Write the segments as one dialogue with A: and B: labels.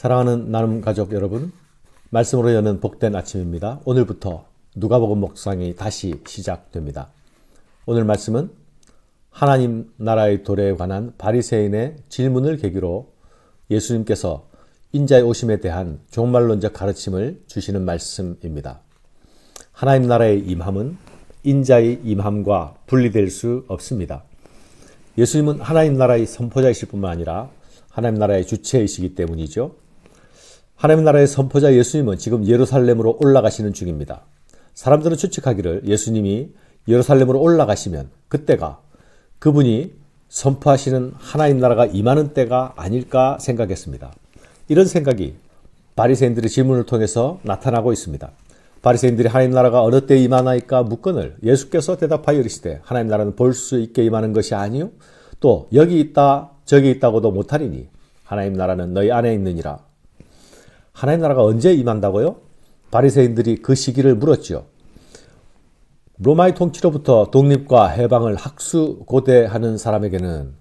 A: 사랑하는 나눔 가족 여러분, 말씀으로 여는 복된 아침입니다. 오늘부터 누가복음 목상이 다시 시작됩니다. 오늘 말씀은 하나님 나라의 도래에 관한 바리새인의 질문을 계기로 예수님께서 인자의 오심에 대한 종말론적 가르침을 주시는 말씀입니다. 하나님 나라의 임함은 인자의 임함과 분리될 수 없습니다. 예수님은 하나님 나라의 선포자이실 뿐만 아니라 하나님 나라의 주체이시기 때문이죠. 하나님 나라의 선포자 예수님은 지금 예루살렘으로 올라가시는 중입니다. 사람들은 추측하기를 예수님이 예루살렘으로 올라가시면 그때가 그분이 선포하시는 하나님 나라가 임하는 때가 아닐까 생각했습니다. 이런 생각이 바리새인들의 질문을 통해서 나타나고 있습니다. 바리새인들이 하나님 나라가 어느 때 임하나이까 묻건을 예수께서 대답하여 이르시되 하나님 나라는 볼 수 있게 임하는 것이 아니요 또 여기 있다 저기 있다고도 못하리니 하나님 나라는 너희 안에 있느니라. 하나님 나라가 언제 임한다고요? 바리새인들이 그 시기를 물었지요. 로마의 통치로부터 독립과 해방을 학수고대하는 사람에게는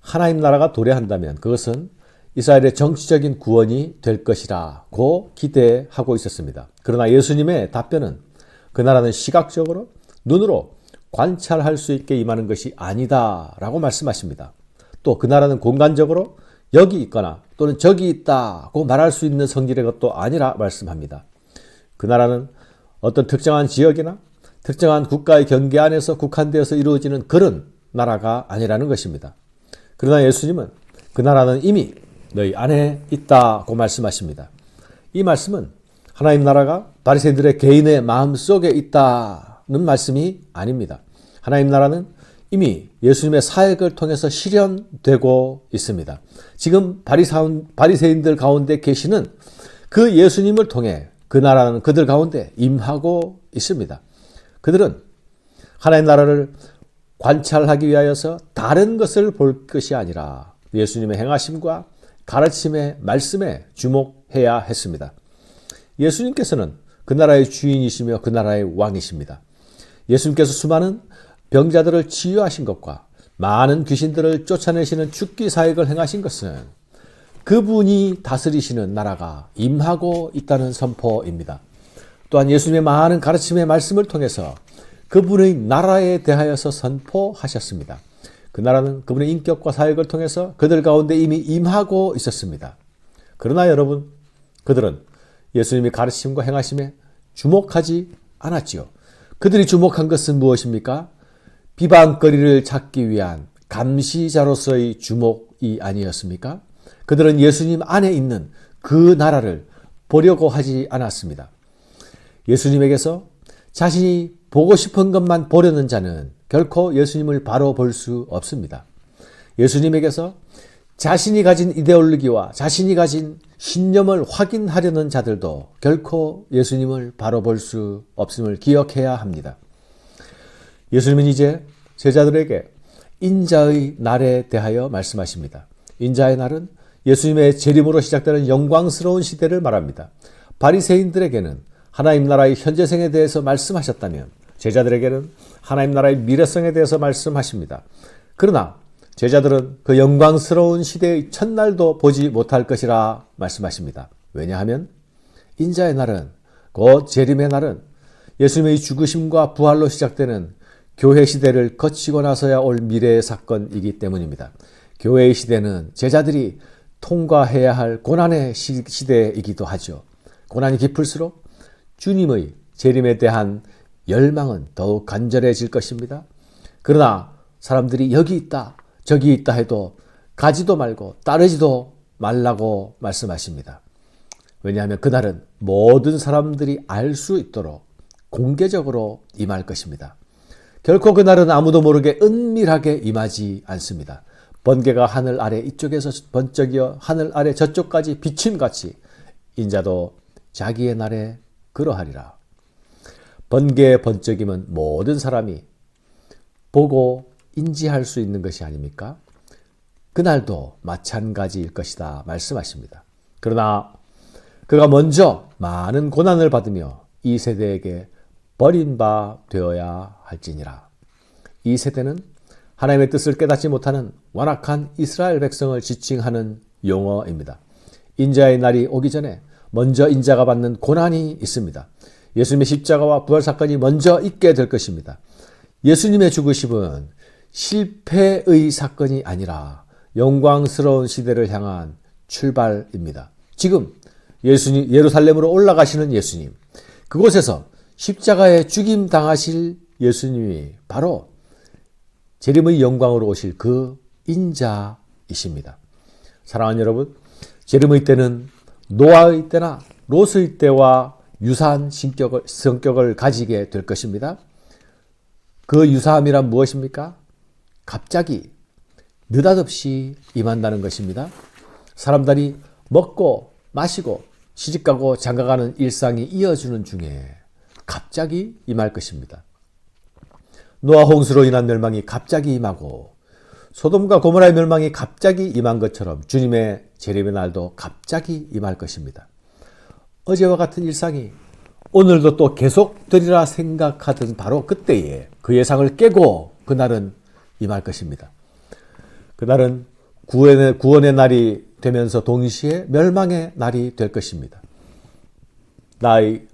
A: 하나님 나라가 도래한다면 그것은 이스라엘의 정치적인 구원이 될 것이라고 기대하고 있었습니다. 그러나 예수님의 답변은 그 나라는 시각적으로 눈으로 관찰할 수 있게 임하는 것이 아니다라고 말씀하십니다. 또 그 나라는 공간적으로 여기 있거나 또는 저기 있다고 말할 수 있는 성질의 것도 아니라 말씀합니다. 그 나라는 어떤 특정한 지역이나 특정한 국가의 경계 안에서 국한되어서 이루어지는 그런 나라가 아니라는 것입니다. 그러나 예수님은 그 나라는 이미 너희 안에 있다고 말씀하십니다. 이 말씀은 하나님 나라가 바리새인들의 개인의 마음 속에 있다는 말씀이 아닙니다. 하나님 나라는 이미 예수님의 사역을 통해서 실현되고 있습니다. 지금 바리새인들 가운데 계시는 그 예수님을 통해 그 나라는 그들 가운데 임하고 있습니다. 그들은 하나님 나라를 관찰하기 위하여서 다른 것을 볼 것이 아니라 예수님의 행하심과 가르침의 말씀에 주목해야 했습니다. 예수님께서는 그 나라의 주인이시며 그 나라의 왕이십니다. 예수님께서 수많은 병자들을 치유하신 것과 많은 귀신들을 쫓아내시는 죽기 사역을 행하신 것은 그분이 다스리시는 나라가 임하고 있다는 선포입니다. 또한 예수님의 많은 가르침의 말씀을 통해서 그분의 나라에 대하여서 선포하셨습니다. 그 나라는 그분의 인격과 사역을 통해서 그들 가운데 이미 임하고 있었습니다. 그러나 여러분, 그들은 예수님의 가르침과 행하심에 주목하지 않았지요. 그들이 주목한 것은 무엇입니까? 비방거리를 찾기 위한 감시자로서의 주목이 아니었습니까? 그들은 예수님 안에 있는 그 나라를 보려고 하지 않았습니다. 예수님에게서 자신이 보고 싶은 것만 보려는 자는 결코 예수님을 바로 볼 수 없습니다. 예수님에게서 자신이 가진 이데올로기와 자신이 가진 신념을 확인하려는 자들도 결코 예수님을 바로 볼 수 없음을 기억해야 합니다. 예수님은 이제 제자들에게 인자의 날에 대하여 말씀하십니다. 인자의 날은 예수님의 재림으로 시작되는 영광스러운 시대를 말합니다. 바리새인들에게는 하나님 나라의 현재성에 대해서 말씀하셨다면 제자들에게는 하나님 나라의 미래성에 대해서 말씀하십니다. 그러나 제자들은 그 영광스러운 시대의 첫날도 보지 못할 것이라 말씀하십니다. 왜냐하면 인자의 날은 곧 재림의 날은 예수님의 죽으심과 부활로 시작되는 교회 시대를 거치고 나서야 올 미래의 사건이기 때문입니다. 교회의 시대는 제자들이 통과해야 할 고난의 시대이기도 하죠. 고난이 깊을수록 주님의 재림에 대한 열망은 더욱 간절해질 것입니다. 그러나 사람들이 여기 있다, 저기 있다 해도 가지도 말고 따르지도 말라고 말씀하십니다. 왜냐하면 그날은 모든 사람들이 알 수 있도록 공개적으로 임할 것입니다. 결코 그날은 아무도 모르게 은밀하게 임하지 않습니다. 번개가 하늘 아래 이쪽에서 번쩍이어 하늘 아래 저쪽까지 비침같이 인자도 자기의 날에 그러하리라. 번개의 번쩍임은 모든 사람이 보고 인지할 수 있는 것이 아닙니까? 그날도 마찬가지일 것이다 말씀하십니다. 그러나 그가 먼저 많은 고난을 받으며 이 세대에게 버린 바 되어야 할지니라. 이 세대는 하나님의 뜻을 깨닫지 못하는 완악한 이스라엘 백성을 지칭하는 용어입니다. 인자의 날이 오기 전에 먼저 인자가 받는 고난이 있습니다. 예수님의 십자가와 부활 사건이 먼저 있게 될 것입니다. 예수님의 죽으심은 실패의 사건이 아니라 영광스러운 시대를 향한 출발입니다. 지금 예수님 예루살렘으로 올라가시는 예수님 그곳에서 십자가에 죽임 당하실 예수님이 바로 재림의 영광으로 오실 그 인자이십니다. 사랑하는 여러분, 재림의 때는 노아의 때나 롯의 때와 유사한 성격을, 성격을 가지게 될 것입니다. 그 유사함이란 무엇입니까? 갑자기 느닷없이 임한다는 것입니다. 사람들이 먹고 마시고 시집가고 장가가는 일상이 이어지는 중에 갑자기 임할 것입니다. 노아 홍수로 인한 멸망이 갑자기 임하고 소돔과 고모라의 멸망이 갑자기 임한 것처럼 주님의 재림의 날도 갑자기 임할 것입니다. 어제와 같은 일상이 오늘도 또 계속 되리라 생각하던 바로 그때에 그 예상을 깨고 그날은 임할 것입니다. 그날은 구원의, 구원의 날이 되면서 동시에 멸망의 날이 될 것입니다. 나의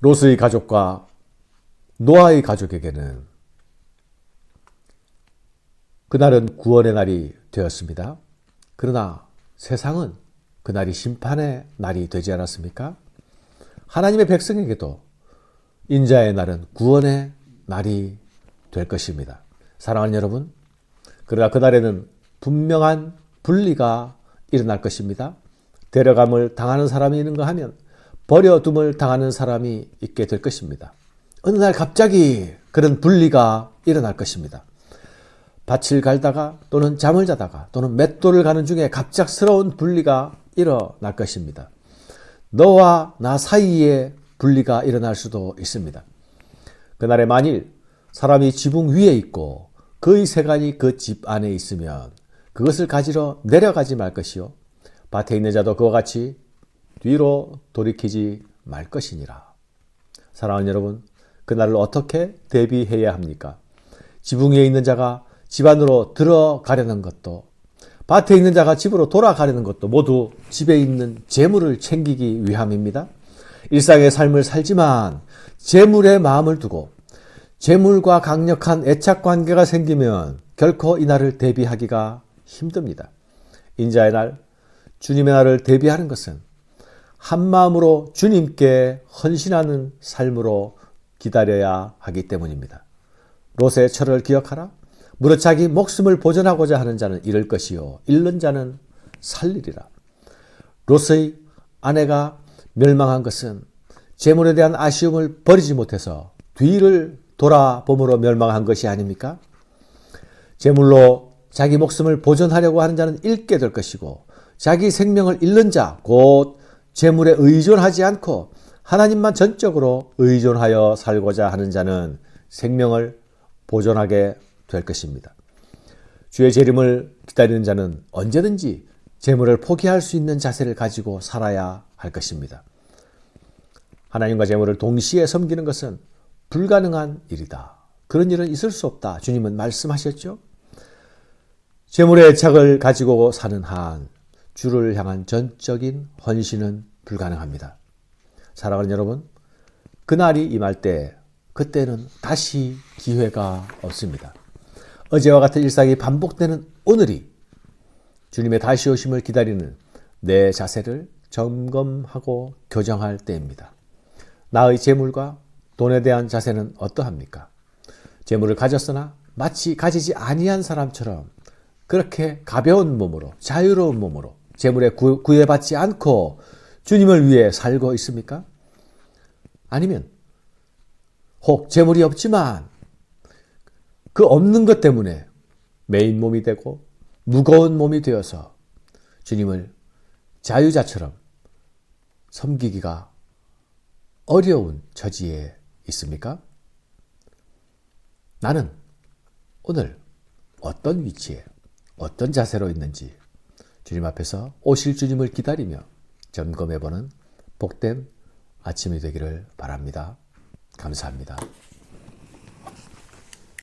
A: 롯의 가족과 노아의 가족에게는 그날은 구원의 날이 되었습니다. 그러나 세상은 그날이 심판의 날이 되지 않았습니까? 하나님의 백성에게도 인자의 날은 구원의 날이 될 것입니다. 사랑하는 여러분, 그러나 그날에는 분명한 분리가 일어날 것입니다. 데려감을 당하는 사람이 있는가 하면 버려둠을 당하는 사람이 있게 될 것입니다. 어느 날 갑자기 그런 분리가 일어날 것입니다. 밭을 갈다가 또는 잠을 자다가 또는 맷돌을 가는 중에 갑작스러운 분리가 일어날 것입니다. 너와 나 사이에 분리가 일어날 수도 있습니다. 그날에 만일 사람이 지붕 위에 있고 그의 세간이 그 집 안에 있으면 그것을 가지러 내려가지 말 것이요. 밭에 있는 자도 그와 같이 뒤로 돌이키지 말 것이니라. 사랑하는 여러분, 그날을 어떻게 대비해야 합니까? 지붕 위에 있는 자가 집 안으로 들어가려는 것도 밭에 있는 자가 집으로 돌아가려는 것도 모두 집에 있는 재물을 챙기기 위함입니다. 일상의 삶을 살지만 재물에 마음을 두고 재물과 강력한 애착 관계가 생기면 결코 이날을 대비하기가 힘듭니다. 인자의 날, 주님의 날을 대비하는 것은 한 마음으로 주님께 헌신하는 삶으로 기다려야 하기 때문입니다. 롯의 철을 기억하라. 무릇 자기 목숨을 보존하고자 하는 자는 잃을 것이요 잃는 자는 살리리라. 롯의 아내가 멸망한 것은 재물에 대한 아쉬움을 버리지 못해서 뒤를 돌아봄으로 멸망한 것이 아닙니까? 재물로 자기 목숨을 보존하려고 하는 자는 잃게 될 것이고 자기 생명을 잃는 자, 곧 재물에 의존하지 않고 하나님만 전적으로 의존하여 살고자 하는 자는 생명을 보존하게 될 것입니다. 주의 재림을 기다리는 자는 언제든지 재물을 포기할 수 있는 자세를 가지고 살아야 할 것입니다. 하나님과 재물을 동시에 섬기는 것은 불가능한 일이다. 그런 일은 있을 수 없다. 주님은 말씀하셨죠? 재물의 애착을 가지고 사는 한 주를 향한 전적인 헌신은 불가능합니다. 사랑하는 여러분, 그날이 임할 때 그때는 다시 기회가 없습니다. 어제와 같은 일상이 반복되는 오늘이 주님의 다시 오심을 기다리는 내 자세를 점검하고 교정할 때입니다. 나의 재물과 돈에 대한 자세는 어떠합니까? 재물을 가졌으나 마치 가지지 아니한 사람처럼 그렇게 가벼운 몸으로 자유로운 몸으로 재물에 구애받지 않고 주님을 위해 살고 있습니까? 아니면 혹 재물이 없지만 그 없는 것 때문에 메인 몸이 되고 무거운 몸이 되어서 주님을 자유자처럼 섬기기가 어려운 처지에 있습니까? 나는 오늘 어떤 위치에 어떤 자세로 있는지 주님 앞에서 오실 주님을 기다리며 점검해보는 복된 아침이 되기를 바랍니다. 감사합니다.